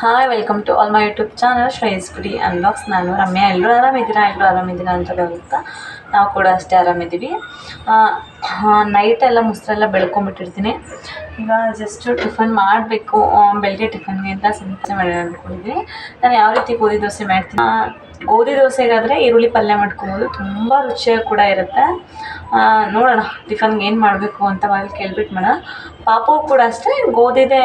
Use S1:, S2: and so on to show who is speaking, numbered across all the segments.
S1: Hi welcome to all my YouTube channel Shreyas Gudi unbox ನಾನು ರಮ್ಯಾ. ಎಲ್ಲರೂ ಆರಾಮಿದ್ದೀರಾ? ಎಲ್ಲರೂ ಆರಾಮಿದ್ದೀರಾ ಅಂತ ಹೇಳುತ್ತಾ? ನಾವು ಕೂಡ ಅಷ್ಟೇ ಆರಾಮಿದ್ದೀವಿ. ನೈಟ್ ಎಲ್ಲ ಮೊಸರೆಲ್ಲ ಬೆಳ್ಕೊಂಬಿಟ್ಟಿರ್ತೀನಿ. ಈಗ ಜಸ್ಟ್ ಟಿಫನ್ ಮಾಡಬೇಕು. ಬೆಳಗ್ಗೆ ಟಿಫನ್ಗೆ ಅಂತ ಸಿಂಪಲ್ ಮಾಡಿ ಅಂದ್ಕೊಂಡಿದ್ದೀನಿ. ನಾನು ಯಾವ ರೀತಿ ಗೋಧಿ ದೋಸೆ ಮಾಡ್ತೀನಿ? ಗೋಧಿ ದೋಸೆಗಾದರೆ ಈರುಳ್ಳಿ ಪಲ್ಯ ಮಾಡ್ಕೊಬೋದು. ತುಂಬ ರುಚಿಯಾಗಿ ಕೂಡ ಇರುತ್ತೆ. ನೋಡೋಣ, ಟಿಫನ್ಗೆ ಏನು ಮಾಡಬೇಕು ಅಂತ ಮಾಡಿ ಕೇಳ್ಬಿಟ್ಟು ಮಾಡೋಣ. ಪಾಪು ಕೂಡ ಅಷ್ಟೇ ಗೋಧಿದೇ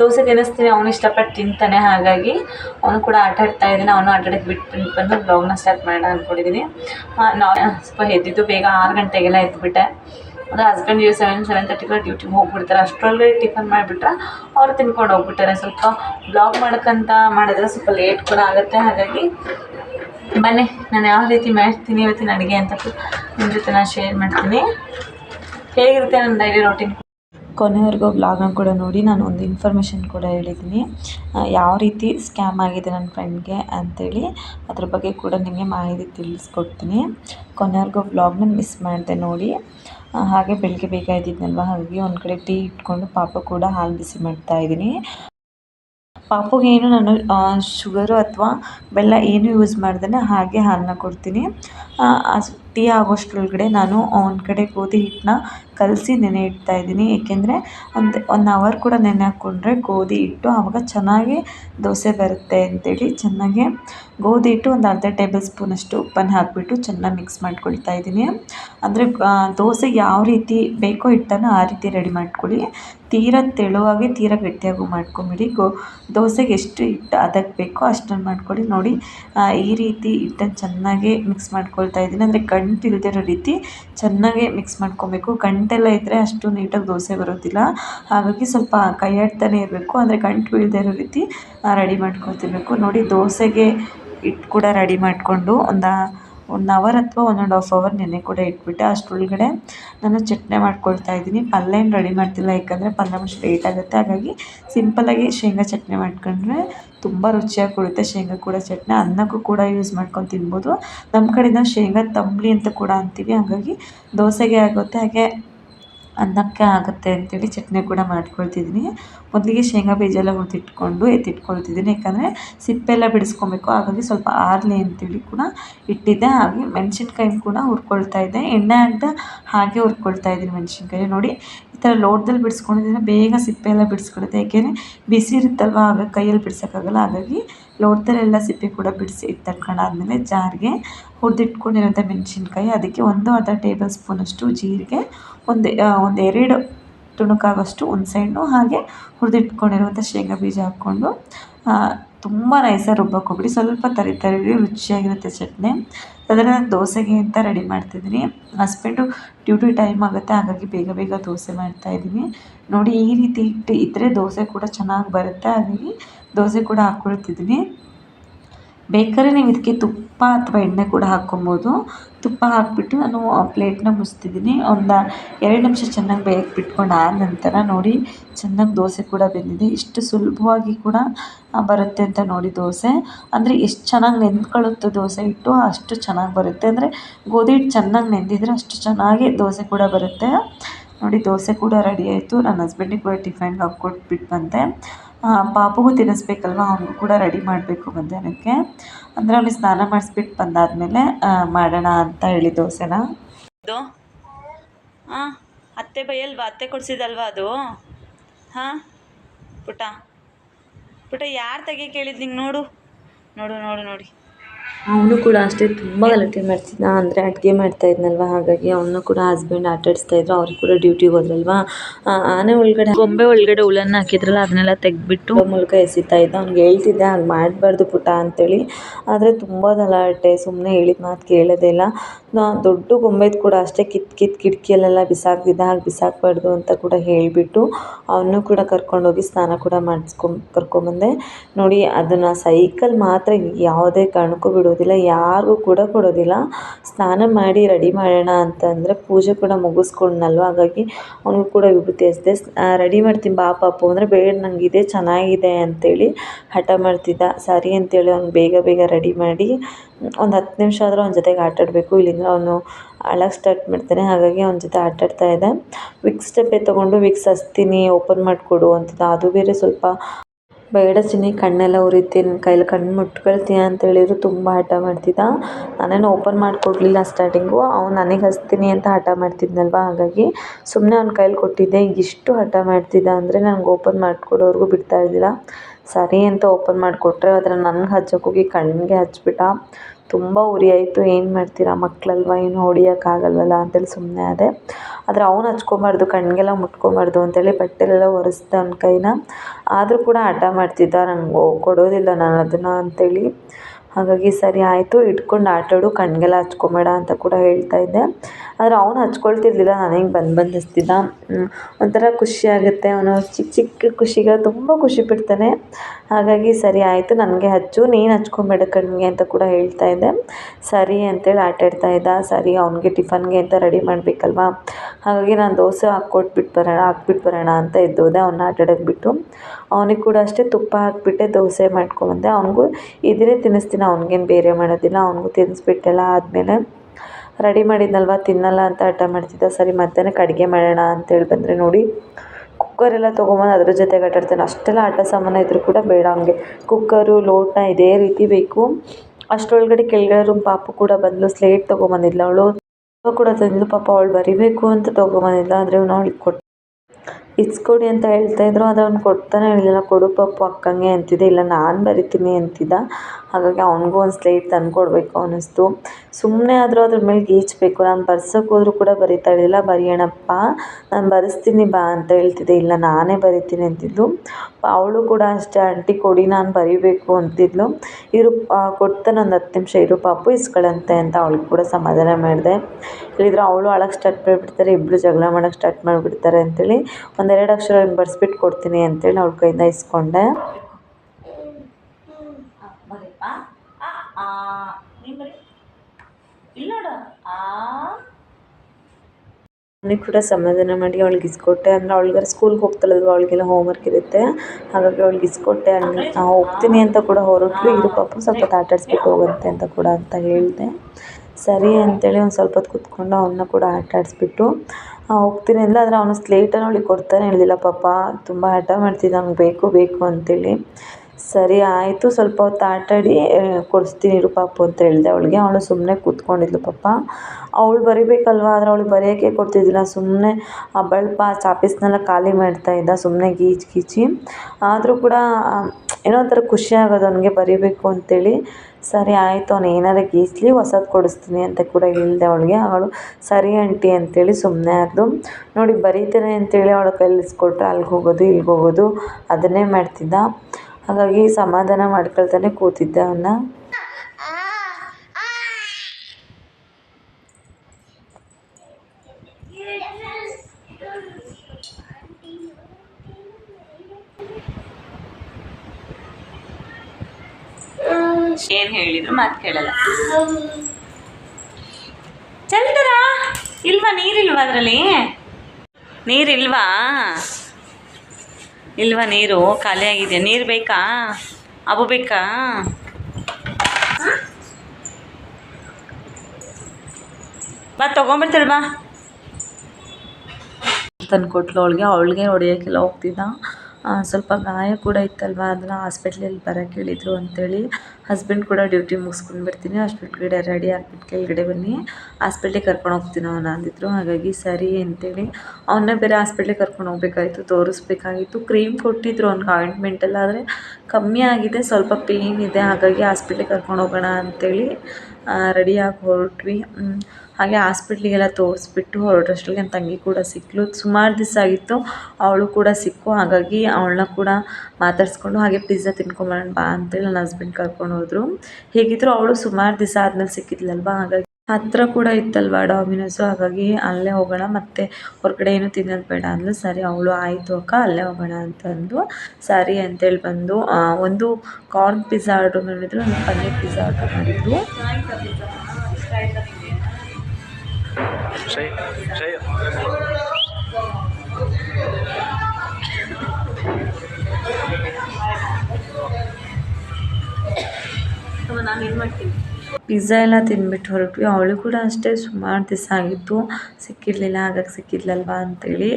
S1: ದೋಸೆ ತಿನ್ನಿಸ್ತೀನಿ, ಅವನು ಇಷ್ಟಪಟ್ಟು ತಿಂತಾನೆ, ಹಾಗಾಗಿ ಅವನು ಕೂಡ ಆಟ ಆಡ್ತಾ ಇದ್ದಾನೆ, ಅವನು ಆಟ ಆಡೋಕ್ಕೆ ಬಿಟ್ಟು ಬಂದು ಬ್ಲಾಗ್ನ ಸ್ಟಾರ್ಟ್ ಮಾಡೋಣ ಅಂದ್ಕೊಂಡಿದ್ದೀನಿ ನಾವು ಸ್ವಲ್ಪ ಎದ್ದಿದ್ದು ಬೇಗ ಆರು ಗಂಟೆಗೆಲ್ಲ ಎದ್ದುಬಿಟ್ಟೆ ಅಂದರೆ ಹಸ್ಬೆಂಡ್ ಇವ್ ಸೆವೆನ್ ಸೆವೆನ್ ತರ್ಟಿಗೆ ಡ್ಯೂಟಿಗೆ ಹೋಗ್ಬಿಡ್ತಾರೆ. ಅಷ್ಟರೊಳಗೆ ಟಿಫನ್ ಮಾಡಿಬಿಟ್ರೆ ಅವ್ರು ತಿನ್ಕೊಂಡು ಹೋಗ್ಬಿಟ್ಟಾರೆ ಸ್ವಲ್ಪ ಬ್ಲಾಗ್ ಮಾಡೋಕ್ಕಂತ ಮಾಡಿದ್ರೆ ಸ್ವಲ್ಪ ಲೇಟ್ ಕೂಡ ಆಗುತ್ತೆ. ಹಾಗಾಗಿ ಬನ್ನಿ, ನಾನು ಯಾವ ರೀತಿ ಮಾಡ್ತೀನಿ ಇವತ್ತಿನ ಅಡುಗೆ ಅಂತ ನಿಮ್ಮ ಜೊತೆ ನಾನು ಶೇರ್ ಮಾಡ್ತೀನಿ. ಹೇಗಿರುತ್ತೆ ನನ್ನ ಡೈಲಿ ರೋಟೀನ್ ಕೊನೆವರೆಗೂ ವ್ಲಾಗ್ನ ಕೂಡ ನೋಡಿ ನಾನು ಒಂದು ಇನ್ಫಾರ್ಮೇಷನ್ ಕೂಡ ಹೇಳಿದ್ದೀನಿ. ಯಾವ ರೀತಿ ಸ್ಕ್ಯಾಮ್ ಆಗಿದೆ ನನ್ನ ಫ್ರೆಂಡ್ಗೆ ಅಂಥೇಳಿ ಅದ್ರ ಬಗ್ಗೆ ಕೂಡ ನಿಮಗೆ ಮಾಹಿತಿ ತಿಳಿಸ್ಕೊಡ್ತೀನಿ. ಕೊನೆವರೆಗೂ ವ್ಲಾಗ್ನ ಮಿಸ್ ಮಾಡಿದೆ ನೋಡಿ. ಹಾಗೆ ಬೆಳಗ್ಗೆ ಬೇಗ ಇದ್ದಿದ್ನಲ್ವ ಹಾಗಾಗಿ ಒಂದು ಕಡೆ ಟೀ ಇಟ್ಕೊಂಡು ಪಾಪ ಕೂಡ ಹಾಲು ಬಿಸಿ ಮಾಡ್ತಾ ಇದ್ದೀನಿ. ಪಾಪುಗೇನು ನಾನು ಶುಗರು ಅಥವಾ ಬೆಲ್ಲ ಏನು ಯೂಸ್ ಮಾಡ್ದೇ ಹಾಗೆ ಹಾಲನ್ನ ಕೊಡ್ತೀನಿ. ಟೀ ಆಗೋಷ್ಟ್ರೊಳಗಡೆ ನಾನು ಒಂದು ಕಡೆ ಗೋಧಿ ಹಿಟ್ಟನ್ನ ಕಲಸಿ ನೆನೆ ಇಡ್ತಾ ಇದ್ದೀನಿ. ಏಕೆಂದರೆ ಒಂದು ಒನ್ ಅವರ್ ಕೂಡ ನೆನೆ ಹಾಕ್ಕೊಂಡ್ರೆ ಗೋಧಿ ಹಿಟ್ಟು ಆವಾಗ ಚೆನ್ನಾಗಿ ದೋಸೆ ಬರುತ್ತೆ ಅಂತೇಳಿ ಚೆನ್ನಾಗಿ ಗೋಧಿ ಹಿಟ್ಟು ಒಂದು ಅರ್ಧ ಟೇಬಲ್ ಸ್ಪೂನಷ್ಟು ಉಪ್ಪನ್ನು ಹಾಕಿಬಿಟ್ಟು ಚೆನ್ನಾಗಿ ಮಿಕ್ಸ್ ಮಾಡ್ಕೊಳ್ತಾ ಇದ್ದೀನಿ. ಅಂದರೆ ದೋಸೆ ಯಾವ ರೀತಿ ಬೇಕೋ ಹಿಟ್ಟನ್ನು ಆ ರೀತಿ ರೆಡಿ ಮಾಡ್ಕೊಳ್ಳಿ. ತೀರ ತೆಳುವಾಗಿ, ತೀರ ಗಟ್ಟಿಯಾಗೂ ಮಾಡ್ಕೊಂಬಿಡಿ. ಗೋ, ದೋಸೆಗೆ ಎಷ್ಟು ಹಿಟ್ಟು ಅದಕ್ಕೆ ಬೇಕೋ ಅಷ್ಟನ್ನು ಮಾಡ್ಕೊಳ್ಳಿ ನೋಡಿ ಈ ರೀತಿ ಹಿಟ್ಟನ್ನು ಚೆನ್ನಾಗಿ ಮಿಕ್ಸ್ ಮಾಡ್ಕೊಳ್ತಾ ಇದ್ದೀನಿ. ಅಂದರೆ ಗಂಟು ಇಲ್ದಿರೋ ರೀತಿ ಚೆನ್ನಾಗಿ ಮಿಕ್ಸ್ ಮಾಡ್ಕೊಬೇಕು. ಗಂಟೆಲ್ಲ ಇದ್ದರೆ ಅಷ್ಟು ನೀಟಾಗಿ ದೋಸೆ ಬರೋದಿಲ್ಲ. ಹಾಗಾಗಿ ಸ್ವಲ್ಪ ಕೈ ಆಡ್ತಾನೆ ಇರಬೇಕು. ಅಂದರೆ ಗಂಟು ಬೀಳದೇ ಇರೋ ರೀತಿ ರೆಡಿ ಮಾಡ್ಕೊತಿರ್ಬೇಕು ನೋಡಿ, ದೋಸೆಗೆ ಹಿಟ್ಟು ಕೂಡ ರೆಡಿ ಮಾಡಿಕೊಂಡು ಒಂದು ಒನ್ ಅವರ್ ಅಥವಾ ಒನ್ ಆ್ಯಂಡ್ ಹಾಫ್ ಅವರ್ ನೆನೆ ಕೂಡ ಇಟ್ಬಿಟ್ಟೆ ಅಷ್ಟರೊಳಗಡೆ ನಾನು ಚಟ್ನಿ ಮಾಡ್ಕೊಳ್ತಾ ಇದ್ದೀನಿ. ಪಲ್ಯ ಏನು ರೆಡಿ ಮಾಡ್ತಿಲ್ಲ, ಯಾಕಂದರೆ ಪಲ್ಯ ಮುಚ್ಚ ಲೇಟ್ ಆಗುತ್ತೆ. ಹಾಗಾಗಿ ಸಿಂಪಲ್ಲಾಗಿ ಶೇಂಗಾ ಚಟ್ನಿ ಮಾಡ್ಕೊಂಡ್ರೆ ತುಂಬ ರುಚಿಯಾಗಿ ಕೊಡುತ್ತೆ ಶೇಂಗಾ ಕೂಡ ಚಟ್ನಿ. ಅನ್ನಕ್ಕೂ ಕೂಡ ಯೂಸ್ ಮಾಡ್ಕೊಂಡು ತಿನ್ಬೋದು. ನಮ್ಮ ಕಡೆ ನಾವು ಶೇಂಗಾ ತಂಬುಳಿ ಅಂತ ಕೂಡ ಅಂತೀವಿ. ಹಾಗಾಗಿ ದೋಸೆಗೆ ಆಗುತ್ತೆ. ಹಾಗೆ ಅನ್ನಕ್ಕೆ ಆಗುತ್ತೆ ಅಂತೇಳಿ ಚಟ್ನಿ ಕೂಡ ಮಾಡ್ಕೊಳ್ತಿದ್ದೀನಿ. ಮೊದಲಿಗೆ ಶೇಂಗಾ ಬೀಜ ಎಲ್ಲ ಹುರಿದಿಟ್ಕೊಂಡು ಎತ್ತಿಟ್ಕೊಳ್ತಿದ್ದೀನಿ. ಯಾಕಂದರೆ ಸಿಪ್ಪೆಲ್ಲ ಬಿಡಿಸ್ಕೊಬೇಕು. ಹಾಗಾಗಿ ಸ್ವಲ್ಪ ಆರಲಿ ಅಂತೇಳಿ ಕೂಡ ಇಟ್ಟಿದ್ದೆ. ಹಾಗೆ ಮೆಣಸಿನ್ಕಾಯಿ ಕೂಡ ಹುರ್ಕೊಳ್ತಾ ಇದ್ದೆ. ಎಣ್ಣೆ ಹಾಕ್ದೆ ಹಾಗೆ ಹುರ್ಕೊಳ್ತಾ ಇದ್ದೀನಿ ಮೆಣಸಿನ್ಕಾಯಿ. ನೋಡಿ, ಈ ಥರ ಲೋಟದಲ್ಲಿ ಬಿಡಿಸ್ಕೊಂಡಿದ್ರೆ ಬೇಗ ಸಿಪ್ಪೆ ಎಲ್ಲ ಬಿಡಿಸ್ಕೊಳುತ್ತೆ. ಏಕೆಂದರೆ ಬಿಸಿ ಇರುತ್ತಲ್ವ? ಆಗ ಕೈಯಲ್ಲಿ ಬಿಡ್ಸೋಕ್ಕಾಗಲ್ಲ. ಹಾಗಾಗಿ ಲೋಟದಲ್ಲೆಲ್ಲ ಸಿಪ್ಪೆ ಕೂಡ ಬಿಡಿಸಿ ಇಟ್ಟು ಜಾರಿಗೆ ಹುರಿದಿಟ್ಕೊಂಡಿರೋಂಥ ಮೆಣಸಿನ್ಕಾಯಿ. ಅದಕ್ಕೆ ಒಂದು ಅರ್ಧ ಟೇಬಲ್ ಸ್ಪೂನಷ್ಟು ಜೀರಿಗೆ ಒಂದು ಒಂದೆರಡು ತುಣುಕಾಗೋಷ್ಟು ಹುಣಸೆಹಣ್ಣು ಹಾಗೆ ಹುರಿದಿಟ್ಕೊಂಡಿರುವಂಥ ಶೇಂಗಾ ಬೀಜ ಹಾಕ್ಕೊಂಡು ತುಂಬ ನೈಸಾಗಿ ರುಬ್ಬಕ್ಕೆ ಹೋಗ್ಬಿಡಿ ಸ್ವಲ್ಪ ತರಿ ತರಿ ರುಚಿಯಾಗಿರುತ್ತೆ ಚಟ್ನಿ. ಅದನ್ನು ನಾನು ದೋಸೆಗೆ ಅಂತ ರೆಡಿ ಮಾಡ್ತಿದ್ದೀನಿ. ಹಸ್ಬೆಂಡು ಡ್ಯೂಟಿ ಟೈಮ್ ಆಗುತ್ತೆ, ಹಾಗಾಗಿ ಬೇಗ ಬೇಗ ದೋಸೆ ಮಾಡ್ತಾಯಿದ್ದೀನಿ ನೋಡಿ, ಈ ರೀತಿ ಇಟ್ಟು ಇದ್ದರೆ ದೋಸೆ ಕೂಡ ಚೆನ್ನಾಗಿ ಬರುತ್ತೆ. ಹಾಗಾಗಿ ದೋಸೆ ಕೂಡ ಹಾಕ್ಕೊಳ್ತಿದ್ದೀನಿ. ಬೇಕಾದ್ರೆ ನೀವು ಇದಕ್ಕೆ ತುಪ್ಪ ಅಥವಾ ಎಣ್ಣೆ ಕೂಡ ಹಾಕ್ಕೊಬೋದು. ತುಪ್ಪ ಹಾಕಿಬಿಟ್ಟು ನಾನು ಪ್ಲೇಟ್ನ ಮುಚ್ತಿದ್ದೀನಿ ಒಂದು ಎರಡು ನಿಮಿಷ ಚೆನ್ನಾಗಿ ಬೇಯಕ್ಕೆ ಬಿಟ್ಕೊಂಡು ಆದ ನಂತರ ನೋಡಿ ಚೆನ್ನಾಗಿ ದೋಸೆ ಕೂಡ ಬೆಂದಿದೆ. ಇಷ್ಟು ಸುಲಭವಾಗಿ ಕೂಡ ಬರುತ್ತೆ ಅಂತ ನೋಡಿ ದೋಸೆ. ಅಂದರೆ ಎಷ್ಟು ಚೆನ್ನಾಗಿ ನೆಂದ್ಕೊಳ್ಳುತ್ತೆ ದೋಸೆ ಹಿಟ್ಟು, ಅಷ್ಟು ಚೆನ್ನಾಗಿ ಬರುತ್ತೆ. ಅಂದರೆ ಗೋಧಿ ಹಿಟ್ಟು ಚೆನ್ನಾಗಿ ನೆಂದಿದ್ರೆ ಅಷ್ಟು ಚೆನ್ನಾಗಿ ದೋಸೆ ಕೂಡ ಬರುತ್ತೆ. ನೋಡಿ ದೋಸೆ ಕೂಡ ರೆಡಿ ಆಯಿತು. ನನ್ನ ಹಸ್ಬೆಂಡಿಗೆ ಕೂಡ ಟಿಫನ್ಗೆ ಹಾಕ್ಕೊಟ್ಬಿಟ್ಟು ಬಂದೆ ಪಾಪುಗೂ ತಿನ್ನಿಸ್ಬೇಕಲ್ವ? ಅವ್ನು ಕೂಡ ರೆಡಿ ಮಾಡಬೇಕು ಮಧ್ಯಾಹ್ನಕ್ಕೆ. ಅಂದರೆ ಅವ್ನಿಗೆ ಸ್ನಾನ ಮಾಡಿಸ್ಬಿಟ್ಟು ಬಂದಾದಮೇಲೆ ಮಾಡೋಣ ಅಂತ ಹೇಳಿ ದೋಸೆನ. ಅದು ಹಾಂ ಅತ್ತೆ ಬೈಯಲ್ವಾ? ಅತ್ತೆ ಕೊಡಿಸಿದಲ್ವಾ ಅದು? ಹಾಂ? ಪುಟ. ಪುಟ ಯಾರು ತೆಗಿ ಕೇಳಿದ್ದು ನಿಂಗೆ ನೋಡು. ನೋಡು ನೋಡು, ನೋಡಿ. ಅವನು ಕೂಡ ಅಷ್ಟೇ ತುಂಬ ಗಲಾಟೆ ಮಾಡ್ತಿದ್ದ ಅಂದರೆ ಅಡುಗೆ ಮಾಡ್ತಾ ಇದ್ನಲ್ವ? ಹಾಗಾಗಿ ಅವನು ಕೂಡ ಹಸ್ಬೆಂಡ್ ಆಟ ಆಡಿಸ್ತಾ ಇದ್ರು. ಅವ್ರು ಕೂಡ ಡ್ಯೂಟಿಗೆ ಹೋದ್ರಲ್ವ? ಆನೆ ಒಳಗಡೆ ಗೊಂಬೆ ಒಳಗಡೆ ಹುಳನ್ನ ಹಾಕಿದ್ರಲ್ಲ ಅದನ್ನೆಲ್ಲ ತೆಗೆದ್ಬಿಟ್ಟು ಮೂಲಕ ಎಸಿತಾ ಇದ್ದ. ಅವ್ನಿಗೆ ಹೇಳ್ತಿದ್ದೆ ಹಂಗೆ ಮಾಡಬಾರ್ದು ಪುಟ ಅಂತೇಳಿ. ಆದರೆ ತುಂಬ ಗಲಾಟೆ. ಸುಮ್ಮನೆ ಹೇಳಿದ ಮಾತು ಕೇಳೋದೇ ಇಲ್ಲ. ನಾ ದೊಡ್ಡ ಗೊಂಬೆದು ಕೂಡ ಅಷ್ಟೇ ಕಿತ್ ಕಿತ್ ಕಿಟಕಿಯಲ್ಲೆಲ್ಲ ಬಿಸಾಕ್ತಿದ್ದ. ಹಾಗೆ ಬಿಸಾಕಬಾರ್ದು ಅಂತ ಕೂಡ ಹೇಳಿಬಿಟ್ಟು ಅವನು ಕೂಡ ಕರ್ಕೊಂಡೋಗಿ ಸ್ನಾನ ಕೂಡ ಮಾಡಿಸ್ಕೊಂಡ್ ಕರ್ಕೊಂಬಂದೆ. ನೋಡಿ ಅದನ್ನು ಸೈಕಲ್ ಮಾತ್ರ ಯಾವುದೇ ಕಾರಣಕ್ಕೂ ಬಿಡೋದು ಕೊಡೋದಿಲ್ಲ, ಯಾರಿಗೂ ಕೂಡ ಕೊಡೋದಿಲ್ಲ. ಸ್ನಾನ ಮಾಡಿ ರೆಡಿ ಮಾಡೋಣ ಅಂತಂದರೆ ಪೂಜೆ ಕೂಡ ಮುಗಿಸ್ಕೊಂಡ್ನಲ್ವ? ಹಾಗಾಗಿ ಅವನಿಗೂ ಕೂಡ ವಿಭೂತಿ ಹಚ್ಚಿದೆ ರೆಡಿ ಮಾಡ್ತೀನಿ ಬಾ ಪಾಪು ಅಂದರೆ ಬೇಡ, ನಂಗೆ ಇದೆ ಚೆನ್ನಾಗಿದೆ ಅಂತೇಳಿ ಹಠ ಮಾಡ್ತಿದ್ದ. ಸರಿ ಅಂತೇಳಿ ಅವ್ನು ಬೇಗ ಬೇಗ ರೆಡಿ ಮಾಡಿ, ಒಂದು ಹತ್ತು ನಿಮಿಷ ಆದರೂ ಅವ್ನ ಜೊತೆಗೆ ಆಟಾಡಬೇಕು. ಇಲ್ಲಿಂದ ಅವನು ಅಳಕ್ಕೆ ಸ್ಟಾರ್ಟ್ ಮಾಡ್ತಾನೆ. ಹಾಗಾಗಿ ಅವನ ಜೊತೆ ಆಟಾಡ್ತಾ ಇದ್ದೆ. ವಿಕ್ಸ್ ಡಬ್ಬೆ ತೊಗೊಂಡು ವಿಕ್ಸ್ ಹಚ್ತೀನಿ ಓಪನ್ ಮಾಡಿಕೊಡು ಅಂತ ಅದು ಬೇರೆ ಸ್ವಲ್ಪ ಬೇಡ ಕಣ್ಣೆಲ್ಲ ಉರಿಯುತ್ತೆ ನನ್ನ ಕೈಲಿ ಕಣ್ಣು ಮುಟ್ಕೊಳ್ತೀಯ ಅಂತ ಹೇಳಿದ್ರು ತುಂಬ ಹಠ ಮಾಡ್ತಿದ್ದ. ನಾನೇನು ಓಪನ್ ಮಾಡಿಕೊಡ್ಲಿಲ್ಲ ಸ್ಟಾರ್ಟಿಂಗು ಅವ್ನು ನನಗೆ ಹಚ್ತೀನಿ ಅಂತ ಹಠ ಮಾಡ್ತಿದ್ನಲ್ವ? ಹಾಗಾಗಿ ಸುಮ್ಮನೆ ಅವ್ನ ಕೈಲಿ ಕೊಟ್ಟಿದ್ದೆ. ಇಷ್ಟು ಹಠ ಮಾಡ್ತಿದ್ದ ಅಂದರೆ ನನಗೆ ಓಪನ್ ಮಾಡಿಕೊಡೋರ್ಗು ಬಿಡ್ತಾ ಇರಲಿಲ್ಲ. ಸರಿ ಅಂತ ಓಪನ್ ಮಾಡಿಕೊಟ್ರೆ ಆದರೆ ನನಗೆ ಹಚ್ಚೋಕ್ಕೋಗಿ ಕಣ್ಣಿಗೆ ಹಚ್ಬಿಟ್ಟ. ತುಂಬ ಉರಿ ಆಯಿತು ಏನು ಮಾಡ್ತೀರಾ? ಮಕ್ಕಳಲ್ವ ಏನು ಹೊಡಿಯೋಕ್ಕಾಗಲ್ವಲ್ಲ ಅಂತೇಳಿ ಸುಮ್ಮನೆ ಆದೆ. ಆದರೆ ಅವ್ನು ಹಚ್ಕೊಬಾರ್ದು ಕಣ್ಣಿಗೆಲ್ಲ ಮುಟ್ಕೊಬಾರ್ದು ಅಂತೇಳಿ ಬಟ್ಟೆಲೆಲ್ಲ ಒರೆಸ್ದೆ ಅವ್ನ ಕೈನ. ಆದರೂ ಕೂಡ ಹಠ ಮಾಡ್ತಿದ್ದ, ನಂಗೆ ಕೊಡೋದಿಲ್ಲ ನಾನು ಅದನ್ನು ಅಂತೇಳಿ. ಹಾಗಾಗಿ ಸರಿ ಆಯಿತು, ಇಟ್ಕೊಂಡು ಆಟಾಡು ಕಣ್ಣಿಗೆಲ್ಲ ಹಚ್ಕೊಬೇಡ ಅಂತ ಕೂಡ ಹೇಳ್ತಾ ಇದ್ದೆ. ಆದರೆ ಅವ್ನು ಹಚ್ಕೊಳ್ತಿರ್ಲಿಲ್ಲ ನನಗೆ ಬಂದು ಬಂದು ಹಚ್ತಿದ್ದ ಒಂಥರ ಖುಷಿ ಆಗುತ್ತೆ. ಅವನು ಚಿಕ್ಕ ಚಿಕ್ಕ ಖುಷಿಗೆ ತುಂಬ ಖುಷಿ ಪಡ್ತಾನೆ. ಹಾಗಾಗಿ ಸರಿ ಆಯಿತು, ನನಗೆ ಹಚ್ಚು, ನೀನು ಹಚ್ಕೊಬೇಡ ಕಣ್ಣಿಗೆ ಅಂತ ಕೂಡ ಹೇಳ್ತಾ ಇದ್ದೆ. ಸರಿ ಅಂತೇಳಿ ಆಟಾಡ್ತಾ ಇದ್ದ. ಸರಿ, ಅವನಿಗೆ ಟಿಫನ್ಗೆ ಅಂತ ರೆಡಿ ಮಾಡಬೇಕಲ್ವಾ? ಹಾಗಾಗಿ ನಾನು ದೋಸೆ ಹಾಕ್ಕೊಟ್ಬಿಟ್ಟು ಬರೋಣ ಹಾಕ್ಬಿಟ್ಟು ಬರೋಣ ಅಂತ ಎದ್ದೋದೆ, ಅವ್ನ ಆಟಾಡೋಕ್ಕೆ ಬಿಟ್ಟು. ಅವನಿಗೆ ಕೂಡ ಅಷ್ಟೇ ತುಪ್ಪ ಹಾಕ್ಬಿಟ್ಟೆ, ದೋಸೆ ಮಾಡ್ಕೊಂಬಂದೆ ಅವನಿಗೂ ಇದನ್ನೇ ತಿನ್ನಿಸ್ತೀನಿ. ಅವ್ನಿಗೇನು ಬೇರೆ ಮಾಡೋದಿಲ್ಲ, ಅವ್ನಿಗೂ ತಿನ್ನಿಸ್ಬಿಟ್ಟೆಲ್ಲ ಆದಮೇಲೆ ರೆಡಿ ಮಾಡಿದ್ನಲ್ವ, ತಿನ್ನಲ್ಲ ಅಂತ ಹಠ ಮಾಡ್ತಿದ್ದ, ಸರಿ ಮಧ್ಯಾಹ್ನಕ್ಕೆ ಅಡುಗೆ ಮಾಡೋಣ ಅಂತೇಳಿ ಬಂದರೆ ನೋಡಿ ಕುಕ್ಕರೆಲ್ಲ ತೊಗೊಂಬಂದು ಅದ್ರ ಜೊತೆಗೆ ಆಟ ಆಡ್ತಾನೆ ಅಷ್ಟೆಲ್ಲ ಆಟ ಸಾಮಾನು ಇದ್ದರೂ ಕೂಡ ಬೇಡ ಅವನಿಗೆ. ಕುಕ್ಕರು ಲೋಟ ಇದೇ ರೀತಿ ಬೇಕು. ಅಷ್ಟರೊಳಗಡೆ ಕೆಳಗಡೆ ರೂಮ್ ಪಾಪು ಕೂಡ ಬಂದಳು ಸ್ಲೇಟ್ ತೊಗೊಂಬಂದಿದ್ಲು ಅವಳು. ಕೂಡ ತಂದಿದ್ಲು ಪಾಪ ಅವಳು ಬರಿಬೇಕು ಅಂತ ತೊಗೊಂಬಂದಿದ್ಲು, ಆದರೆ ಅವ್ನು ಅವಳಿಗೆ ಕೊಟ್ಟು ಇಸ್ಕೊಡಿ ಅಂತ ಹೇಳ್ತಾ ಇದ್ರು, ಆದರೆ ಅವ್ನು ಕೊಡ್ತಾನೆ ಹೇಳಿಲ್ಲ. ಕೊಡು ಪಾಪು ಅಕ್ಕಂಗೆ ಅಂತಿದ್ದೆ ಇಲ್ಲ, ನಾನು ಬರಿತೀನಿ ಅಂತಿದ್ದ. ಹಾಗಾಗಿ ಅವ್ನಿಗೂ ಒಂದು ಸ್ಲೇಟ್ ತಂದ್ಕೊಡ್ಬೇಕು ಅನ್ನಿಸ್ತು. ಸುಮ್ಮನೆ ಆದರೂ ಅದ್ರ ಮೇಲೆ ಗೀಚಬೇಕು. ನಾನು ಬರ್ಸೋಕೆ ಹೋದ್ರು ಕೂಡ ಬರಿತಾ ಇರಲಿಲ್ಲ. ಬರೆಯೋಣಪ್ಪ ನಾನು ಬರೆಸ್ತೀನಿ ಬಾ ಅಂತ ಹೇಳ್ತಿದ್ದೆ. ಇಲ್ಲ, ನಾನೇ ಬರಿತೀನಿ ಅಂತಿದ್ಲು. ಅವಳು ಕೂಡ ಅಷ್ಟೇ, ಆಂಟಿ ಕೊಡಿ, ನಾನು ಬರಿಬೇಕು ಅಂತಿದ್ಲು. ಇರು ಕೊಡ್ತಾನೆ ಒಂದು ಹತ್ತು ನಿಮಿಷ. ಇರು, ಪಾಪು ಇಸ್ಕೊಳಂತೆ ಅಂತ ಅವಳಿಗೆ ಕೂಡ ಸಮಾಧಾನ ಮಾಡಿದೆ. ಇಲ್ಲಿದ್ರೆ ಅವಳು ಅಳಕ್ಕೆ ಸ್ಟಾರ್ಟ್ ಮಾಡಿಬಿಡ್ತಾರೆ. ಇಬ್ಬರು ಜಗಳ ಮಾಡೋಕ್ಕೆ ಸ್ಟಾರ್ಟ್ ಮಾಡಿಬಿಡ್ತಾರೆ ಅಂತೇಳಿ. ಒಂದೆರಡು ಅಕ್ಷರ ಬರ್ಸ್ಬಿಟ್ಟು ಕೊಡ್ತೀನಿ ಅಂತೇಳಿ ಅವಳ ಕೈಯಿಂದ ಇಸ್ಕೊಂಡೆ. ನನಗೆ ಕೂಡ ಸಮಾಧಾನ ಮಾಡಿ ಅವಳಿಗೆ ಇಸ್ಕೊಟ್ಟೆ. ಅಂದರೆ ಅವಳಿಗಾರ ಸ್ಕೂಲ್ಗೆ ಹೋಗ್ತಾಳಲ್ವ ಅವಳಿಗೆಲ್ಲ ಹೋಮ್ವರ್ಕ್ ಇರುತ್ತೆ. ಹಾಗಾಗಿ ಅವಳಿಗೆ ಇಸ್ಕೊಟ್ಟೆ. ನಾನು ಹೋಗ್ತೀನಿ ಅಂತ ಕೂಡ ಹೊರಟು ಇರು ಪಾಪ, ಸ್ವಲ್ಪ ಆಟಾಡಿಸ್ಬಿಟ್ಟು ಹೋಗುತ್ತೆ ಅಂತ ಕೂಡ ಅಂತ ಹೇಳಿದೆ. ಸರಿ ಅಂತೇಳಿ ಒಂದು ಸ್ವಲ್ಪ ಹೊತ್ತು ಕೂತ್ಕೊಂಡು ಅವನ್ನ ಕೂಡ ಆಟ ಆಡಿಸ್ಬಿಟ್ಟು ಹೋಗ್ತೀನಿ ಅಂದ್ರೆ ಆದರೆ ಅವನು ಸ್ಲೇಟನ್ನು ಅವಳಿಗೆ ಕೊಡ್ತಾನೆ. ಹೇಳಿದಿಲ್ಲ ಪಾಪ, ತುಂಬ ಹಠ ಮಾಡ್ತಿದ್ದ. ಅವ್ನಿಗೆ ಬೇಕು ಬೇಕು ಅಂತೇಳಿ. ಸರಿ ಆಯಿತು, ಸ್ವಲ್ಪ ಹೊತ್ತು ಆಟಾಡಿ ಕೊಡಿಸ್ತೀನಿ ಇರು ಪಾಪು ಅಂತ ಹೇಳಿದೆ ಅವಳಿಗೆ. ಅವಳು ಸುಮ್ಮನೆ ಕೂತ್ಕೊಂಡಿದ್ಲು ಪಾಪ. ಅವ್ಳು ಬರಿಬೇಕಲ್ವ? ಆದರೆ ಅವ್ಳಿಗೆ ಬರೆಯೋಕ್ಕೆ ಕೊಡ್ತಿದ್ದಿಲ್ಲ. ಸುಮ್ಮನೆ ಆ ಬಲ್ಪ ಚಾಪೀಸ್ನೆಲ್ಲ ಖಾಲಿ ಮಾಡ್ತಾ ಇದ್ದ ಸುಮ್ಮನೆ ಗೀಚಿ ಗೀಚಿ. ಆದರೂ ಕೂಡ ಏನೋ ಒಂಥರ ಖುಷಿ ಆಗೋದು ಅವನಿಗೆ ಬರಿಬೇಕು ಅಂತೇಳಿ. ಸರಿ ಆಯಿತು, ಅವ್ನು ಏನಾದ್ರೂ ಗೀಚಲಿ ಹೊಸದು ಕೊಡಿಸ್ತೀನಿ ಅಂತ ಕೂಡ ಹೇಳಿದೆ ಅವಳಿಗೆ. ಅವಳು, ಸರಿ ಆಂಟಿ ಅಂತೇಳಿ ಸುಮ್ಮನೆ ಆದಳು ನೋಡಿ ಬರೀತಾರೆ ಅಂತೇಳಿ ಅವಳ ಕೈಲಿ ಇಸ್ಕೊಟ್ರೆ ಅಲ್ಲಿಗೆ ಹೋಗೋದು ಇಲ್ಲಿಗೆ ಹೋಗೋದು, ಅದನ್ನೇ ಮಾಡ್ತಿದ್ದ. ಹಾಗಾಗಿ ಸಮಾಧಾನ ಮಾಡ್ಕೊಳ್ತಾನೆ ಕೂತಿದ್ದ ಅವನ್ನ ಏನ್ ಹೇಳಿದ್ರು ಮಾತು ಕೇಳಲ್ಲ. ಚಲ್ತರ ಇಲ್ವಾ ನೀರಿಲ್ವಾ ಅದರಲ್ಲಿ? ನೀರಿಲ್ವಾ? ಇಲ್ವಾ ನೀರು? ಖಾಲಿ ಆಗಿದೆ. ನೀರು ಬೇಕಾ? ಅಬು ಬೇಕಾ? ಬಾ ತೊಗೊಂಬರ್ತಾಳೆ ಬಾ. ತಂದು ಕೊಟ್ಲು ಅವಳಿಗೆ. ಅವಳಿಗೆ ಹೊಡೆಯೋಕ್ಕೆಲ್ಲ ಹೋಗ್ತಿದ್ದ. ಸ್ವಲ್ಪ ಗಾಯ ಕೂಡ ಇತ್ತಲ್ವ? ಅದನ್ನು ಹಾಸ್ಪಿಟ್ಲಲ್ಲಿ ಹೇಳಿದ್ರು ಅಂತೇಳಿ ಹಸ್ಬೆಂಡ್ ಕೂಡ ಡ್ಯೂಟಿ ಮುಗಿಸ್ಕೊಂಡು ಬರ್ತೀನಿ. ಅಷ್ಟೊತ್ತಿಗೆ ರೆಡಿ ಆಗಿಬಿಟ್ಟು ಕೆಳಗಡೆ ಬನ್ನಿ. ಹಾಸ್ಪಿಟ್ಲಿಗೆ ಕರ್ಕೊಂಡು ಹೋಗ್ತೀನಿ ಅವನ ಅಂದಿದ್ರು. ಹಾಗಾಗಿ ಸರಿ ಅಂತೇಳಿ ಅವನ್ನ ಬೇರೆ ಹಾಸ್ಪಿಟ್ಲಿಗೆ ಕರ್ಕೊಂಡು ಹೋಗ್ಬೇಕಾಯಿತು, ತೋರಿಸ್ಬೇಕಾಗಿತ್ತು. ಕ್ರೀಮ್ ಕೊಟ್ಟಿದ್ರು ಅವ್ನಿಗೆ ಆಯಿಂಟ್ಮೆಂಟೆಲ್ಲ, ಆದರೆ ಕಮ್ಮಿ ಆಗಿದೆ, ಸ್ವಲ್ಪ ಪೇಯ್ನ್ ಇದೆ. ಹಾಗಾಗಿ ಹಾಸ್ಪಿಟ್ಲಿಗೆ ಕರ್ಕೊಂಡು ಹೋಗೋಣ ಅಂತೇಳಿ ರೆಡಿಯಾಗಿ ಹೊರಟ್ವಿ. ಹಾಗೆ ಹಾಸ್ಪಿಟ್ಲಿಗೆಲ್ಲ ತೋರಿಸ್ಬಿಟ್ಟು ಹೊರಟಷ್ಟರಲ್ಲಿ ನನ್ನ ತಂಗಿ ಕೂಡ ಸಿಕ್ಕಳು ಸುಮಾರು ದಿವಸ ಆಗಿತ್ತು, ಅವಳು ಕೂಡ ಸಿಕ್ಕು. ಹಾಗಾಗಿ ಅವಳನ್ನ ಕೂಡ ಮಾತಾಡಿಸ್ಕೊಂಡು ಹಾಗೆ ಪಿಜ್ಜಾ ತಿನ್ಕೊಂಬರೋಣ ಬಾ ಅಂತೇಳಿ ನನ್ನ ಹಸ್ಬೆಂಡ್ ಕರ್ಕೊಂಡು ಹೋದರು. ಹೇಗಿದ್ರು ಅವಳು ಸುಮಾರು ದಿವಸ ಆದಮೇಲೆ ಸಿಕ್ಕಿದ್ಲಲ್ವ? ಹಾಗಾಗಿ
S2: ಹತ್ತಿರ ಕೂಡ ಇತ್ತಲ್ವ ಡಾಮಿನೋಸು ಹಾಗಾಗಿ ಅಲ್ಲೇ ಹೋಗೋಣ, ಮತ್ತು ಹೊರಗಡೆ ಏನು ತಿನ್ನೋದು ಬೇಡ ಅಂದ್ರೆ ಸರಿ, ಅವಳು ಆಯಿತು ಅಕ್ಕ, ಅಲ್ಲೇ ಹೋಗೋಣ ಅಂತಂದು ಸರಿ ಅಂತೇಳಿ ಬಂದು ಒಂದು ಕಾರ್ನ್ ಪಿಜ್ಜಾ ಆರ್ಡ್ರ್ ಮಾಡಿದ್ರು, ಒಂದು ಪನ್ನೀರ್ ಪಿಜ್ಜಾ ಆರ್ಡ್ರ್ ಮಾಡಿದ್ರು.
S1: Say, say it.
S2: ಪಿಜ್ಜಾ ಎಲ್ಲ ತಿನ್ಬಿಟ್ಟು ಹೊರಟ್ವಿ. ಅವಳು ಕೂಡ ಅಷ್ಟೇ ಸುಮಾರು ದಿವಸ ಆಗಿತ್ತು. ಸಿಕ್ಕಿರಲಿಲ್ಲ ಆಗಕ್ಕೆ ಸಿಕ್ಕಿದ್ಲಲ್ವಾ ಅಂತೇಳಿ.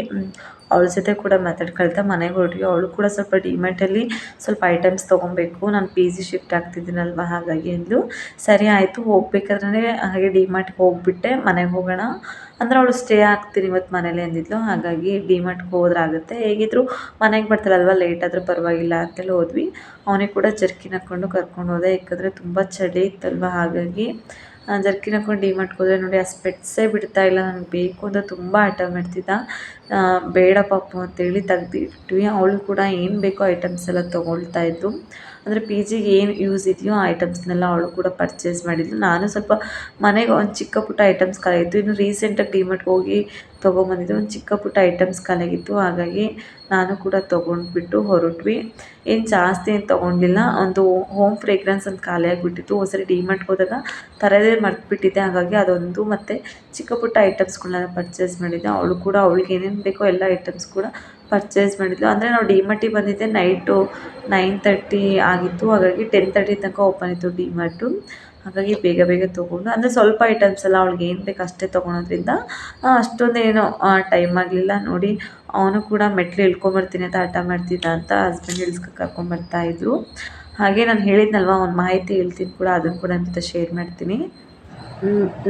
S2: ಅವಳ ಜೊತೆ ಕೂಡ ಮಾತಾಡ್ಕೊಳ್ತಾ ಮನೆಗೆ ಹೊರಟ್ವಿ. ಅವಳು ಕೂಡ ಸ್ವಲ್ಪ ಡಿಮಾರ್ಟಲ್ಲಿ ಸ್ವಲ್ಪ ಐಟಮ್ಸ್ ತೊಗೊಬೇಕು. ನಾನು ಪಿ ಜಿ ಶಿಫ್ಟ್ ಆಗ್ತಿದ್ದೀನಲ್ವ ಹಾಗಾಗಿ ಅಂದ್ಲು. ಸರಿ ಆಯಿತು ಹೋಗ್ಬೇಕಾದ್ರೆ ಹಾಗೆ ಡಿಮಾರ್ಟ್ಗೆ ಹೋಗ್ಬಿಟ್ಟೆ. ಮನೆಗೆ ಹೋಗೋಣ. ಅಂದ್ರೆ ಅವಳು ಸ್ಟೇ ಆಗ್ತೀನಿ ಇವತ್ತು ಮನೇಲಿ ಅಂದಿದ್ಲು. ಹಾಗಾಗಿ ಡಿಮಾರ್ಟ್ಗೆ ಹೋದ್ರಾಗುತ್ತೆ ಹೇಗಿದ್ರು ಮನೆಗೆ ಬರ್ತಾಳಲ್ವ ಲೇಟ್ ಆದರೂ ಪರವಾಗಿಲ್ಲ ಅಂತೇಳಿ ಹೋದ್ವಿ. ಅವನಿಗೆ ಕೂಡ ಜರ್ಕಿನ್ ಹಾಕ್ಕೊಂಡು ಕರ್ಕೊಂಡು ಹೋದೆ. ಯಾಕಂದರೆ ತುಂಬ ಚಳಿ ಇತ್ತಲ್ವ ಹಾಗಾಗಿ. ಜರ್ಕಿನ್ ಹಾಕೊಂಡು ಡಿಮಾರ್ಟ್ಗೆ ಹೋದ್ರೆ ನೋಡಿ ಆ ಸ್ಪೆಟ್ಸೇ ಬಿಡ್ತಾ ಇಲ್ಲ. ನನಗೆ ಬೇಕು ಅಂತ ತುಂಬ ಆಟ ಮಾಡ್ತಿದ್ದ. ಬೇಡ ಪಾಪು ಅಂತೇಳಿ ತೆಗ್ದಿಟ್ವಿ. ಅವಳು ಕೂಡ ಏನು ಬೇಕೋ ಐಟಮ್ಸ್ ಎಲ್ಲ ತೊಗೊಳ್ತಾ ಇದ್ದು ಅಂದರೆ ಪಿ ಜಿಗೆ ಏನು ಯೂಸ್ ಇದೆಯೋ ಆ ಐಟಮ್ಸ್ನೆಲ್ಲ ಅವಳು ಕೂಡ ಪರ್ಚೇಸ್ ಮಾಡಿದ್ಲು. ನಾನು ಸ್ವಲ್ಪ ಮನೆಗೆ ಒಂದು ಚಿಕ್ಕ ಪುಟ್ಟ ಐಟಮ್ಸ್ ಖಾಲಿಯಾಗಿತ್ತು ಇನ್ನು ರೀಸೆಂಟಾಗಿ ಡಿಮಾರ್ಟ್ಗೆ ಹೋಗಿ ತೊಗೊಂಬಂದಿದ್ದೆ ಒಂದು ಚಿಕ್ಕ ಪುಟ್ಟ ಐಟಮ್ಸ್ ಖಾಲಿಯಾಗಿತ್ತು ಹಾಗಾಗಿ ನಾನು ಕೂಡ ತೊಗೊಂಡ್ಬಿಟ್ಟು ಹೊರಟ್ವಿ. ಏನು ಜಾಸ್ತಿ ಏನು ತೊಗೊಂಡಿಲ್ಲ. ಒಂದು ಹೋಮ್ ಫ್ರೇಗ್ರೆನ್ಸ್ ಅಂತ ಖಾಲಿ ಆಗಿಬಿಟ್ಟಿತ್ತು. ಒಂದ್ಸರಿ ಡಿಮಾರ್ಟ್ಗೆ ಹೋದಾಗ ತರದೇ ಮರ್ತ್ಬಿಟ್ಟಿದ್ದೆ. ಹಾಗಾಗಿ ಅದೊಂದು ಮತ್ತು ಚಿಕ್ಕ ಪುಟ್ಟ ಐಟಮ್ಸ್ಗಳನ್ನ ಪರ್ಚೇಸ್ ಮಾಡಿದ್ದೆ. ಅವಳು ಕೂಡ, ಅವಳಿಗೆ ಏನೇನು ಬೇಕೋ ಎಲ್ಲ ಐಟಮ್ಸ್ ಕೂಡ ಪರ್ಚೇಸ್ ಮಾಡಿದ್ಲು. ಅಂದರೆ ನಾವು ಡಿಮಾರ್ಟಿಗೆ ಬಂದಿದ್ದೆ ನೈಟು ನೈನ್ ತರ್ಟಿ ಆಗಿತ್ತು. ಹಾಗಾಗಿ ಟೆನ್ ತರ್ಟಿ ತನಕ ಓಪನ್ ಇತ್ತು ಡಿಮಾರ್ಟು ಹಾಗಾಗಿ ಬೇಗ ಬೇಗ ತೊಗೊಂಡು, ಅಂದರೆ ಸ್ವಲ್ಪ ಐಟಮ್ಸ್ ಎಲ್ಲ ಅವಳಿಗೆ ಏನು ಬೇಕು ಅಷ್ಟೇ ತೊಗೊಳೋದ್ರಿಂದ ಅಷ್ಟೊಂದೇನು ಟೈಮ್ ಆಗಲಿಲ್ಲ. ನೋಡಿ, ಅವನು ಕೂಡ ಮೆಟ್ಲು ಇಳ್ಕೊಂಬರ್ತೀನಿ ಅಂತ ಹಠ ಮಾಡ್ತಿದ್ದ ಅಂತ ಹಸ್ಬೆಂಡ್ ಇಳ್ಸ್ಕೊ ಕರ್ಕೊಂಬರ್ತಾ ಇದ್ರು. ಹಾಗೆ ನಾನು ಹೇಳಿದ್ನಲ್ವ, ಒಂದು ಮಾಹಿತಿ ಹೇಳ್ತೀನಿ ಕೂಡ ಅದನ್ನು ಕೂಡ ಜೊತೆ ಶೇರ್ ಮಾಡ್ತೀನಿ.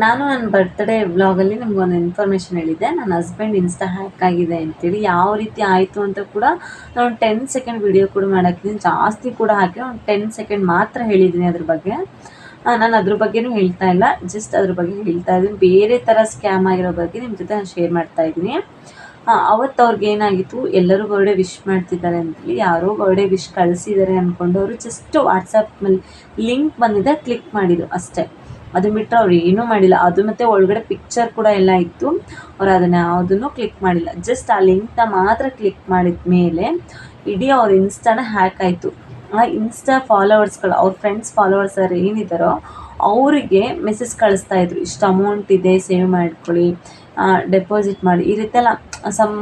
S2: ನಾನು ನನ್ನ ಬರ್ತ್ಡೇ ವ್ಲಾಗಲ್ಲಿ ನಿಮ್ಗೊಂದು ಇನ್ಫಾರ್ಮೇಷನ್ ಹೇಳಿದ್ದೆ. ನನ್ನ ಹಸ್ಬೆಂಡ್ ಇನ್ಸ್ಟಾ ಹ್ಯಾಕ್ ಆಗಿದೆ ಅಂತೇಳಿ. ಯಾವ ರೀತಿ ಆಯಿತು ಅಂತ ಕೂಡ ನಾನು ಟೆನ್ ಸೆಕೆಂಡ್ ವಿಡಿಯೋ ಕೂಡ ಮಾಡಾಕಿದ್ದೀನಿ ಜಾಸ್ತಿ ಕೂಡ ಹಾಕಿ ಒಂದು ಟೆನ್ ಸೆಕೆಂಡ್ ಮಾತ್ರ ಹೇಳಿದ್ದೀನಿ ಅದ್ರ ಬಗ್ಗೆ. ನಾನು ಅದ್ರ ಬಗ್ಗೆನೂ ಹೇಳ್ತಾ ಇಲ್ಲ. ಜಸ್ಟ್ ಅದ್ರ ಬಗ್ಗೆ ಹೇಳ್ತಾ ಇದ್ದೀನಿ. ಬೇರೆ ಥರ ಸ್ಕ್ಯಾಮ್ ಆಗಿರೋ ಬಗ್ಗೆ ನಿಮ್ಮ ಜೊತೆ ನಾನು ಶೇರ್ ಮಾಡ್ತಾ ಇದ್ದೀನಿ. ಅವತ್ತು ಅವ್ರಿಗೆ ಏನಾಗಿತ್ತು? ಎಲ್ಲರೂ ಬರ್ಡೇ ವಿಶ್ ಮಾಡ್ತಿದ್ದಾರೆ ಅಂತೇಳಿ. ಯಾರೋ ಬರ್ಡೇ ವಿಶ್ ಕಳಿಸಿದ್ದಾರೆ ಅಂದ್ಕೊಂಡು ಅವರು ಜಸ್ಟ್ ವಾಟ್ಸಪ್ನಲ್ಲಿ ಲಿಂಕ್ ಬಂದಿದೆ. ಕ್ಲಿಕ್ ಮಾಡಿದ್ರು ಅಷ್ಟೇ. ಅದು ಬಿಟ್ಟರೆ ಅವ್ರು ಏನೂ ಮಾಡಿಲ್ಲ. ಅದು ಮತ್ತು ಒಳಗಡೆ ಪಿಕ್ಚರ್ ಕೂಡ ಎಲ್ಲ ಇತ್ತು. ಅವ್ರು ಅದನ್ನು ಯಾವುದನ್ನು ಕ್ಲಿಕ್ ಮಾಡಿಲ್ಲ. ಜಸ್ಟ್ ಆ ಲಿಂಕ್ನ ಮಾತ್ರ ಕ್ಲಿಕ್ ಮಾಡಿದ ಮೇಲೆ ಇಡೀ ಅವ್ರ ಇನ್ಸ್ಟಾನ ಹ್ಯಾಕ್ ಆಯಿತು. ಆ ಇನ್ಸ್ಟಾ ಫಾಲೋವರ್ಸ್ಗಳು ಅವ್ರ ಫ್ರೆಂಡ್ಸ್ ಫಾಲೋವರ್ಸ್ ಅವ್ರು ಏನಿದ್ದಾರೋ ಅವರಿಗೆ ಮೆಸೇಜ್ ಕಳಿಸ್ತಾ ಇದ್ರು. ಇಷ್ಟು ಅಮೌಂಟ್ ಇದೆ ಸೇವ್ ಮಾಡ್ಕೊಳ್ಳಿ ಡೆಪಾಸಿಟ್ ಮಾಡಿ. ಈ ರೀತಿ ಎಲ್ಲ ಸಮ್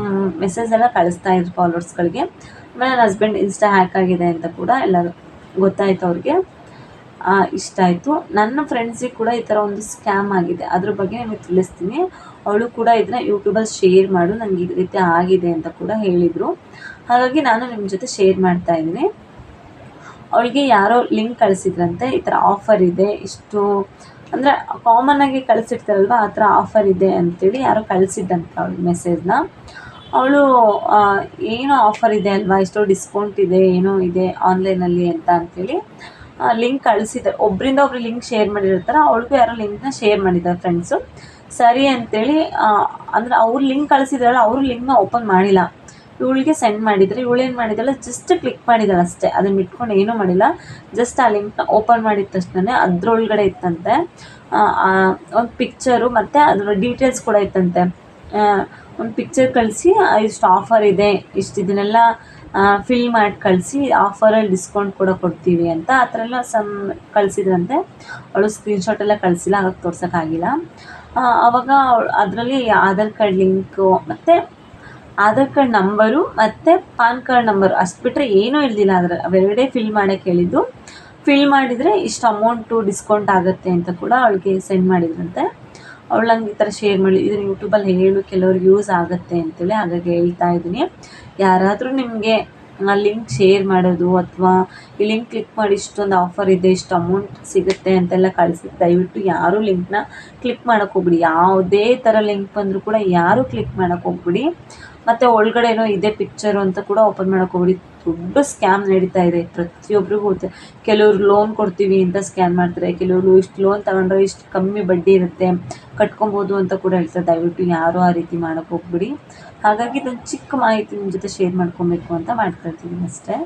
S2: ಮೆಸೇಜ್ ಎಲ್ಲ ಕಳಿಸ್ತಾ ಇದ್ರು ಫಾಲೋವರ್ಸ್ಗಳಿಗೆ ಆಮೇಲೆ ನನ್ನ ಹಸ್ಬೆಂಡ್ ಇನ್ಸ್ಟಾ ಹ್ಯಾಕ್ ಆಗಿದೆ ಅಂತ ಕೂಡ ಎಲ್ಲರೂ ಗೊತ್ತಾಯ್ತು ಅವ್ರಿಗೆ. ಇಷ್ಟ ಆಯಿತು. ನನ್ನ ಫ್ರೆಂಡ್ಸಿಗೆ ಕೂಡ ಈ ಥರ ಒಂದು ಸ್ಕ್ಯಾಮ್ ಆಗಿದೆ. ಅದ್ರ ಬಗ್ಗೆ ನಿಮಗೆ ತಿಳಿಸ್ತೀನಿ. ಅವಳು ಕೂಡ ಇದನ್ನ ಯೂಟ್ಯೂಬಲ್ಲಿ ಶೇರ್ ಮಾಡು. ನನಗೆ ಈ ರೀತಿ ಆಗಿದೆ ಅಂತ ಕೂಡ ಹೇಳಿದರು. ಹಾಗಾಗಿ ನಾನು ನಿಮ್ಮ ಜೊತೆ ಶೇರ್ ಮಾಡ್ತಾ ಇದ್ದೀನಿ. ಅವಳಿಗೆ ಯಾರೋ ಲಿಂಕ್ ಕಳಿಸಿದ್ರಂತೆ. ಈ ಥರ ಆಫರ್ ಇದೆ. ಇಷ್ಟು ಅಂದರೆ ಕಾಮನ್ನಾಗಿ ಕಳಿಸಿರ್ತಾರಲ್ವ, ಆ ಥರ ಆಫರ್ ಇದೆ ಅಂತೇಳಿ ಯಾರೋ ಕಳಿಸಿದ್ದಂತೆ ಅವಳು ಮೆಸೇಜ್ನ ಅವಳು ಏನೋ ಆಫರ್ ಇದೆ ಅಲ್ವಾ? ಎಷ್ಟೋ ಡಿಸ್ಕೌಂಟ್ ಇದೆ, ಏನೋ ಇದೆ ಆನ್ಲೈನಲ್ಲಿ ಅಂತ ಅಂತೇಳಿ. ಲಿಂಕ್ ಕಳಿಸಿದ್ದಾರೆ ಒಬ್ಬರಿಂದ ಒಬ್ರು ಲಿಂಕ್ ಶೇರ್ ಮಾಡಿರ್ತಾರೆ, ಅವ್ಳಿಗೂ ಯಾರೋ ಲಿಂಕ್ನ ಶೇರ್ ಮಾಡಿದ್ದಾರೆ ಫ್ರೆಂಡ್ಸು ಸರಿ ಅಂತೇಳಿ ಅಂದರೆ ಅವ್ರು ಲಿಂಕ್ ಕಳಿಸಿದ್ರಲ್ಲ, ಅವರು ಲಿಂಕ್ನ ಓಪನ್ ಮಾಡಿಲ್ಲ. ಇವಳಿಗೆ ಸೆಂಡ್ ಮಾಡಿದರೆ ಇವಳೇನು ಮಾಡಿದ್ದಾಳೆ ಜಸ್ಟ್ ಕ್ಲಿಕ್ ಮಾಡಿದ್ದಾಳೆ ಅಷ್ಟೇ. ಅದನ್ನ ಇಟ್ಕೊಂಡು ಏನೂ ಮಾಡಿಲ್ಲ. ಜಸ್ಟ್ ಆ ಲಿಂಕ್ನ ಓಪನ್ ಮಾಡಿದ ತಕ್ಷಣ ಅದರೊಳಗಡೆ ಇತ್ತಂತೆ. ಒಂದು ಪಿಕ್ಚರು ಮತ್ತು ಅದರ ಡೀಟೇಲ್ಸ್ ಕೂಡ ಇತ್ತಂತೆ. ಒಂದು ಪಿಕ್ಚರ್ ಕಳಿಸಿ ಇಷ್ಟು ಆಫರ್ ಇದೆ, ಇಷ್ಟು ಇದನ್ನೆಲ್ಲ ಫಿಲ್ ಮಾಡಿ ಕಳಿಸಿ ಆಫರಲ್ಲಿ ಡಿಸ್ಕೌಂಟ್ ಕೂಡ ಕೊಡ್ತೀವಿ ಅಂತ. ಆ ಥರ ಎಲ್ಲ ಸಮ್ ಕಳಿಸಿದ್ರಂತೆ. ಅವಳು ಸ್ಕ್ರೀನ್ಶಾಟ್ ಎಲ್ಲ ಕಳಿಸಿಲ್ಲ, ಹಾಗಾಗಿ ತೋರ್ಸೋಕ್ಕಾಗಿಲ್ಲ ಆವಾಗ ಅದರಲ್ಲಿ ಆಧಾರ್ ಕಾರ್ಡ್ ಲಿಂಕು ಮತ್ತು ಆಧಾರ್ ಕಾರ್ಡ್ ನಂಬರು ಮತ್ತು ಪಾನ್ ಕಾರ್ಡ್ ನಂಬರು ಅಷ್ಟು ಬಿಟ್ಟರೆ ಏನೂ ಇರಲಿಲ್ಲ ಅದರ ಅವೆರಡೇ ಫಿಲ್ ಮಾಡೋಕ್ಕೆ ಹೇಳಿದ್ದು ಫಿಲ್ ಮಾಡಿದರೆ ಇಷ್ಟು ಅಮೌಂಟು ಡಿಸ್ಕೌಂಟ್ ಆಗುತ್ತೆ ಅಂತ ಕೂಡ ಅವಳಿಗೆ ಸೆಂಡ್ ಮಾಡಿದ್ರಂತೆ. ಅವಳು ನಂಗೆ ಈ ಥರ ಶೇರ್ ಮಾಡಿ ಇದನ್ನು ಯೂಟ್ಯೂಬಲ್ಲಿ ಹೇಳು, ಕೆಲವ್ರಿಗೆ ಯೂಸ್ ಆಗುತ್ತೆ ಅಂತೇಳಿ ಹಾಗಾಗಿ ಹೇಳ್ತಾ ಇದ್ದೀನಿ. ಯಾರಾದರೂ ನಿಮಗೆ ಆ ಲಿಂಕ್ ಶೇರ್ ಮಾಡೋದು ಅಥವಾ ಈ ಲಿಂಕ್ ಕ್ಲಿಕ್ ಮಾಡಿ ಇಷ್ಟೊಂದು ಆಫರ್ ಇದೆ, ಇಷ್ಟು ಅಮೌಂಟ್ ಸಿಗುತ್ತೆ ಅಂತೆಲ್ಲ ಕಳಿಸಿ, ದಯವಿಟ್ಟು ಯಾರೂ ಲಿಂಕ್ನ ಕ್ಲಿಕ್ ಮಾಡೋಕ್ಕೆ ಹೋಗ್ಬಿಡಿ. ಯಾವುದೇ ಥರ ಲಿಂಕ್ ಬಂದರೂ ಕೂಡ ಯಾರೂ ಕ್ಲಿಕ್ ಮಾಡೋಕ್ಕೆ ಹೋಗ್ಬಿಡಿ. ಮತ್ತು ಒಳಗಡೆ ಏನೋ ಇದೆ ಪಿಕ್ಚರ್ ಅಂತ ಕೂಡ ಓಪನ್ ಮಾಡೋಕೆ ಹೋಗ್ಬಿಡಿ. ದೊಡ್ಡ ಸ್ಕ್ಯಾಮ್ ನಡೀತಾ ಇದೆ. ಪ್ರತಿಯೊಬ್ಬರಿಗೂ ಕೆಲವರು ಕೆಲವ್ರು ಲೋನ್ ಕೊಡ್ತೀವಿ ಅಂತ ಸ್ಕ್ಯಾನ್ ಮಾಡ್ತಾರೆ. ಕೆಲವರು ಇಷ್ಟು ಲೋನ್ ತಗೊಂಡ್ರೆ ಇಷ್ಟು ಕಮ್ಮಿ ಬಡ್ಡಿ ಇರುತ್ತೆ. ಕಟ್ಕೊಬೋದು ಅಂತ ಕೂಡ ಹೇಳ್ತಾರೆ. ದಯವಿಟ್ಟು ಯಾರೂ ಆ ರೀತಿ ಮಾಡೋಕ್ಕೆ ಹೋಗ್ಬಿಡಿ. ಹಾಗಾಗಿ ಇದೊಂದು ಚಿಕ್ಕ ಮಾಹಿತಿ ನಿಮ್ಮ ಜೊತೆ ಶೇರ್ ಮಾಡ್ಕೊಬೇಕು ಅಂತ ಮಾಡ್ತಾ ಇರ್ತೀನಿ ಅಷ್ಟೇ.